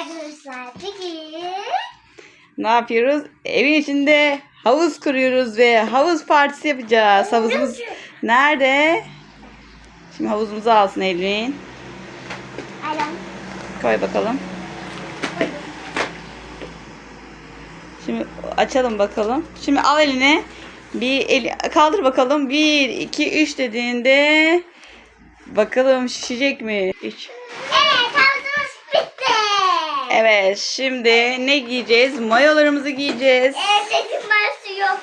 arkadaşlar. Ne yapıyoruz? Evin içinde havuz kuruyoruz ve havuz partisi yapacağız. Havuzumuz nerede? Şimdi havuzumuzu alsın Elvin. Alo. Koy bakalım. Şimdi açalım bakalım. Şimdi al eline. Bir eli kaldır bakalım. Bir, iki, üç dediğinde bakalım şişecek mi? Üç. Evet şimdi ne giyeceğiz? Mayolarımızı giyeceğiz. Evet varsı yok.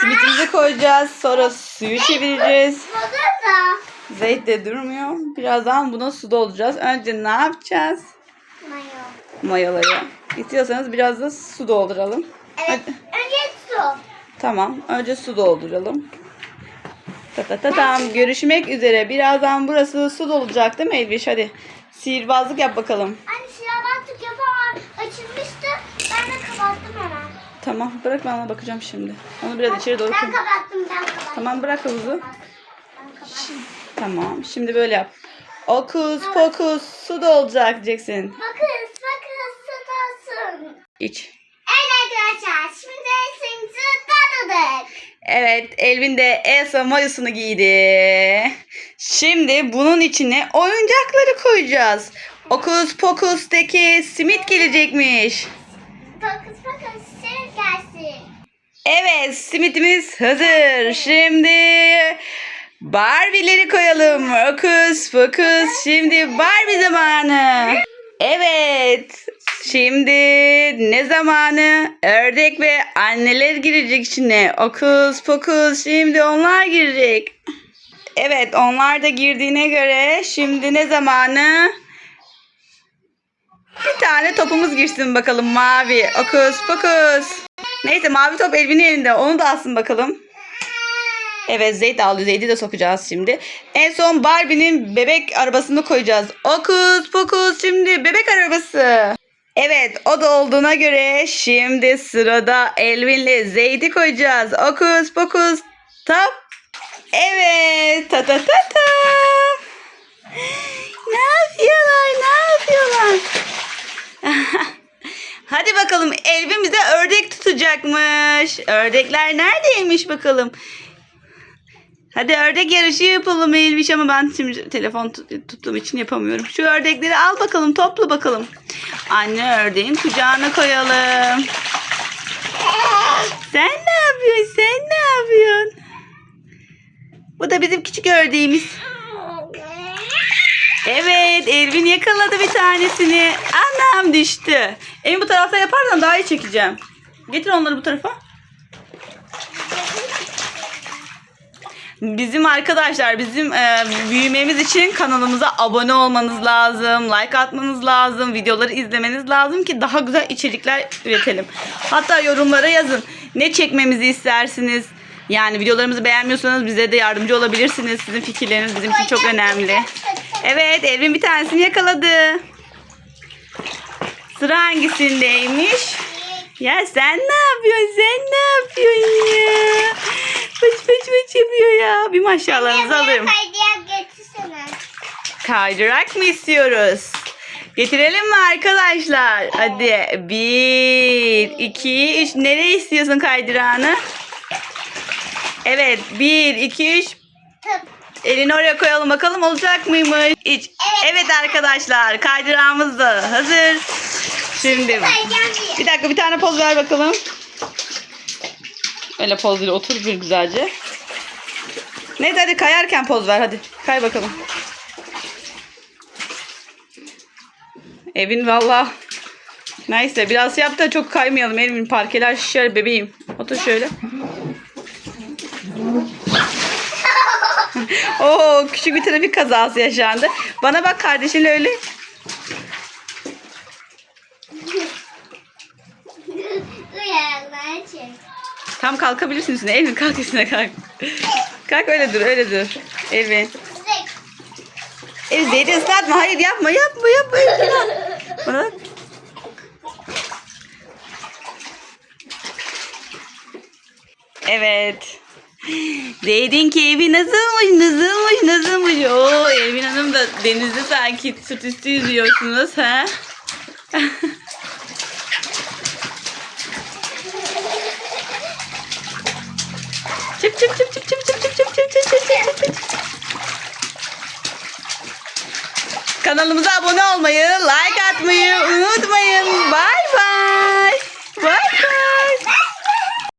Simitimizi koyacağız. Sonra suyu çevireceğiz. Burada da. Zeyt de durmuyor. Birazdan buna su dolduracağız. Önce ne yapacağız? Mayo. Mayoları. İstiyorsanız biraz da su dolduralım. Evet. Hadi. Önce su. Tamam. Önce su dolduralım. Ta ta ta tam. Görüşmek üzere. Birazdan burası su dolacak değil mi Elviş? Hadi. Sihirbazlık yap bakalım. Anne silahbatlık yapamam. Açılmıştı. Ben de kapattım hemen. Tamam. Bırak ben ona bakacağım şimdi. Onu biraz içeri doğru Ben koy. kapattım ben kapattım. Tamam bırak havuzu. Tamam. Şimdi böyle yap. Okus pokus su dolacak diyeceksin. Bakın bakın sıtasın. İç. Evet arkadaşlar şimdi suyumuzu tadadık. Evet, Elvin de Elsa mayosunu giydi. Şimdi bunun içine oyuncakları koyacağız. Okus Pokus'taki simit gelecekmiş. Bakın bakın. Evet, simitimiz hazır. Şimdi Barbie'leri koyalım. Okus Pokus. Şimdi Barbie zamanı. Evet. Şimdi ne zamanı? Ördek ve anneler girecek içine. Okus Pokus. Şimdi onlar girecek. Evet, onlar da girdiğine göre şimdi ne zamanı? Bir tane topumuz girsin bakalım mavi. Okus Pokus. Neyse mavi top Elvin'in elinde. Onu da alsın bakalım. Evet Zeyd aldı. Zeyd'i de sokacağız şimdi. En son Barbie'nin bebek arabasını koyacağız. Okus pokus şimdi bebek arabası. Evet o da olduğuna göre şimdi sırada Elvin'le Zeyd'i koyacağız. Okus pokus top. Evet ta ta ta ta. Ne yapıyorlar ne yapıyorlar? Hadi bakalım Elvin bize ördek tutacakmış. Ördekler neredeymiş bakalım. Hadi ördek yarışı yapalım Elviş ama ben şimdi telefon tut- tuttuğum için yapamıyorum. Şu ördekleri al bakalım topla bakalım. Anne ördeğin kucağına koyalım. Sen ne yapıyorsun? Sen ne yapıyorsun? Bu da bizim küçük ördeğimiz. Evet Elvin yakaladı bir tanesini. Anam düştü. Elvin bu tarafta yaparsan daha iyi çekeceğim. Getir onları bu tarafa. Bizim arkadaşlar bizim e, büyümemiz için kanalımıza abone olmanız lazım. Like atmanız lazım. Videoları izlemeniz lazım ki daha güzel içerikler üretelim. Hatta yorumlara yazın. Ne çekmemizi istersiniz? Yani videolarımızı beğenmiyorsanız bize de yardımcı olabilirsiniz. Sizin fikirleriniz bizim için çok önemli. Evet Evrim bir tanesini yakaladı. Sıra hangisindeymiş? Ya sen ne yapıyorsun? Sen ne yapıyorsun ya? Fıç fıç fıç yapıyor ya. Bir maşallahınızı alırım. Kaydıya getirsene. Kaydırak mı istiyoruz? Getirelim mi arkadaşlar? Hadi. Bir, iki, üç. Nereye istiyorsun kaydırağını? Evet. Bir, iki, üç. Elini oraya koyalım bakalım olacak mıymış? Hiç. Evet arkadaşlar kaydırağımız da hazır. Şimdi bir dakika bir tane poz ver bakalım. Öyle poz değil otur bir güzelce. Neyse hadi kayarken poz ver hadi. Kay bakalım. Evin valla. Neyse biraz yap da çok kaymayalım. Evin parkeler şişer bebeğim. Otur şöyle. Oo küçük bir trafik kazası yaşandı. Bana bak kardeşinle öyle. Tam kalkabilirsin üstüne. Elvin kalk üstüne kalk. Kalk öyle dur öyle dur. Elvin. Elvin Zeyd'i ıslatma. Hayır yapma yapma yapma. Bana bak. Evet. Zeyd'in keyfi nasılmış nasılmış nasılmış. Oo Elvin Hanım da denizde sanki sırt üstü yüzüyorsunuz ha. çık çık çık çık çık çık çık çık çık çık çık çık Kanalımıza abone olmayı, like atmayı unutmayın. Bay bay.